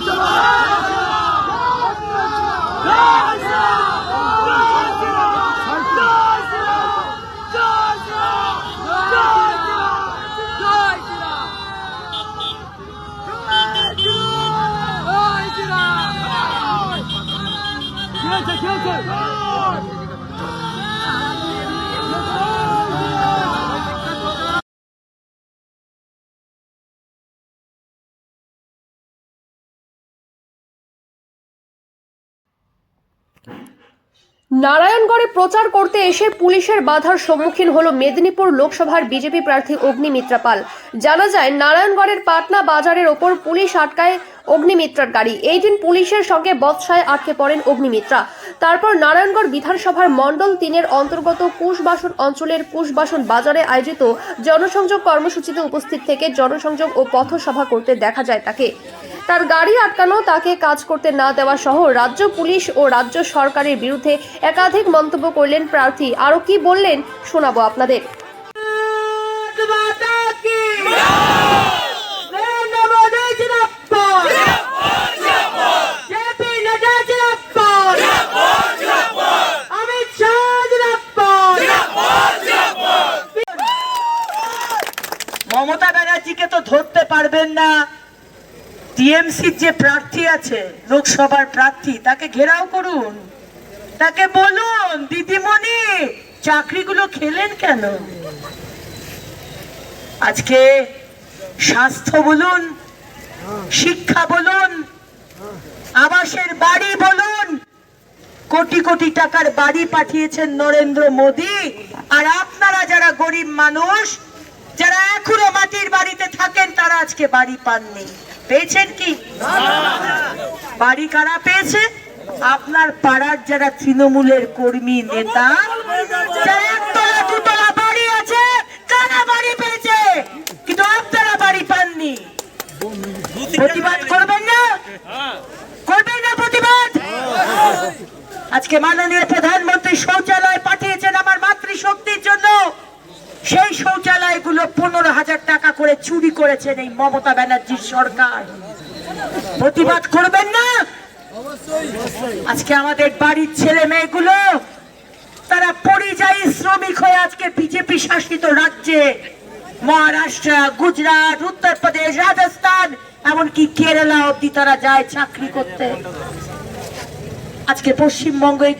الله الله নারায়ণগড়ে প্রচার করতে এসে পুলিশের বাধার সম্মুখীন হল মেদিনীপুর লোকসভার বিজেপি প্রার্থী অগ্নিমিত্রা পাল। জানা যায়, নারায়ণগড়ের পাটনা বাজারের ওপর পুলিশ আটকায় অগ্নিমিত্রার গাড়ি। এই দিন পুলিশের সঙ্গে বৎসায় আটকে পড়েন অগ্নিমিত্রা। তারপর নারায়ণগড় বিধানসভার মণ্ডল তিনের অন্তর্গত কুশবাসন অঞ্চলের কুশবাসন বাজারে আয়োজিত জনসংযোগ কর্মসূচিতে উপস্থিত থেকে জনসংযোগ ও পথসভা করতে দেখা যায় তাকে। তার গাড়ি আটকানো, তাকে কাজ করতে না দেওয়া সহ রাজ্য পুলিশ ও রাজ্য সরকারের বিরুদ্ধে একাধিক মন্তব্য করলেন প্রার্থী। আরও কি বললেন, শোনাবো আপনাদের। মমতা ব্যানার্জিকে তো ধরতে পারবেন না। টিএমসির যে প্রার্থী আছে, লোকসভার প্রার্থী, তাকে ঘেরাও করুন। তাকে বলুন, দিদিমণি, চাকরিগুলো খেলেন কেন? আজকে স্বাস্থ্য বলুন, শিক্ষা বলুন, আবাসের বাড়ি বলুন, কোটি কোটি টাকার বাড়ি পাঠিয়েছেন নরেন্দ্র মোদী। আর আপনারা যারা গরিব মানুষ, যারা এখনও মাটির বাড়িতে থাকেন, তারা আজকে বাড়ি পাননি। পেয়েছেন কি? বাড়ি কারা পেয়েছে? আপনার পাড়ার যারা তৃণমূলের কর্মী নেতা বাড়ি আছে বাড়ি পেয়েছে? কিন্তু বাড়ি পাননি। প্রতিবাদ করবেন না? করবেন না প্রতিবাদ? আজকে মাননীয় প্রধানমন্ত্রী শৌচালয় পাঠিয়েছেন আমার মাতৃশক্তির জন্য। সেই শৌচালয়গুলো পনেরো হাজার টাকা করে চুরি করেছেন এই মমতা ব্যানার্জির সরকার। প্রতিবাদ করবেন না? আজকে আমাদের বাড়ির ছেলে মেয়েগুলো, তারা পরিযায়ী শ্রমিক হয়ে আজকে বিজেপি শাসিত রাজ্যে, মহারাষ্ট্র, গুজরাট, উত্তরপ্রদেশ, রাজস্থান, এমনকি কেরালা অব্দি তারা যায় চাকরি করতে। আজকে পশ্চিমবঙ্গে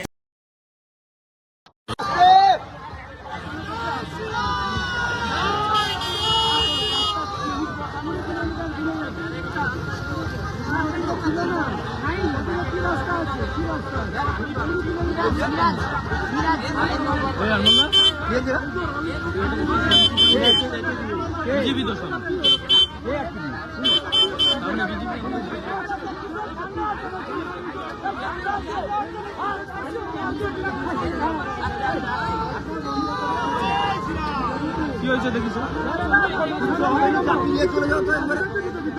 বিজেপি তো সব কি হয়েছে দেখিস